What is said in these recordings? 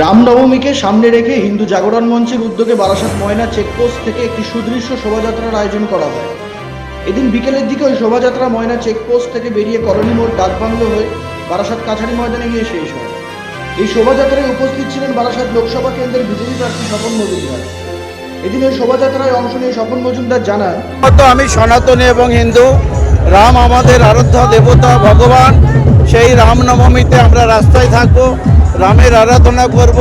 রামনবমীকে সামনে রেখে হিন্দু জাগরণ মঞ্চের উদ্যোগে বারাসাত ময়না চেকপোস্ট থেকে একটি সুদৃশ্য শোভাযাত্রার আয়োজন করা হয়। এদিন বিকেলের দিকে ওই শোভাযাত্রা ময়না চেকপোস্ট থেকে বেরিয়ে কলোনি মোড় ডাকবাংলো হয়ে বারাসাত কাছারি ময়দানে গিয়ে শেষ হয়। এই শোভাযাত্রায় উপস্থিত ছিলেন বারাসাত লোকসভা কেন্দ্রের বিজেপি প্রার্থী স্বপন মজুমদার। এদিন ওই শোভাযাত্রায় অংশ নিয়ে স্বপন মজুমদার জানান আমি সনাতনী এবং হিন্দু। রাম আমাদের আরাধ্য দেবতা ভগবান। সেই রামনবমীতে আমরা রাস্তায় থাকব। রামের আরাধনা করব,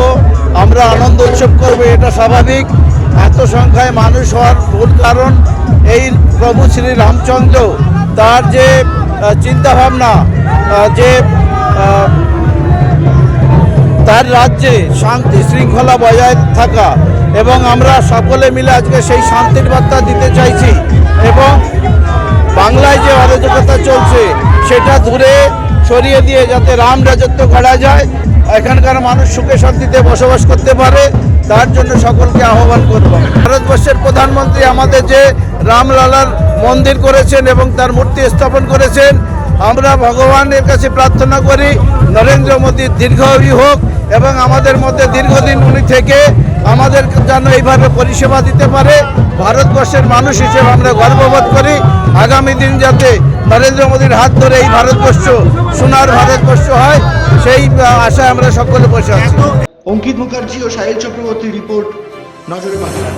আমরা আনন্দ উৎসব করব, এটা স্বাভাবিক। এত সংখ্যায় মানুষ হওয়ার মূল কারণ এই প্রভু শ্রী রামচন্দ্র। তার যে চিন্তাভাবনা যে তার রাজ্যে শান্তি শৃঙ্খলা বজায় থাকা এবং আমরা সকলে মিলে আজকে সেই শান্তির বার্তা দিতে চাইছি এবং বাংলায় যে অরাজকতা চলছে, সেটা দূরে সরিয়ে দিয়ে যাতে রাম রাজত্ব করা যায়। এখানকার মানুষ সুখে শান্তিতে বসবাস করতে পারে, তার জন্য সকলকে আহ্বান করব। ভারতবর্ষের প্রধানমন্ত্রী আমাদের যে রামলালার মন্দির করেছেন এবং তার মূর্তি স্থাপন করেছেন, আমরা ভগবানের কাছে প্রার্থনা করি, নরেন্দ্র মোদীর দীর্ঘায়ু হোক এবং আমাদের মধ্যে দীর্ঘদিন উনি থেকে আমাদের যেন এইভাবে পরিষেবা দিতে পারে। ভারতবর্ষের মানুষ হিসেবে আমরা গর্ববোধ করি, আগামী দিন যাতে নরেন্দ্র মোদীর হাত ধরে এই ভারতবর্ষ, সোনার ভারতবর্ষ হয়। সেই আশায় আমরা সকলে বসে আছি। অঙ্কিত মুখার্জি ও সাহিল চক্রবর্তী রিপোর্ট নজরে বাংলা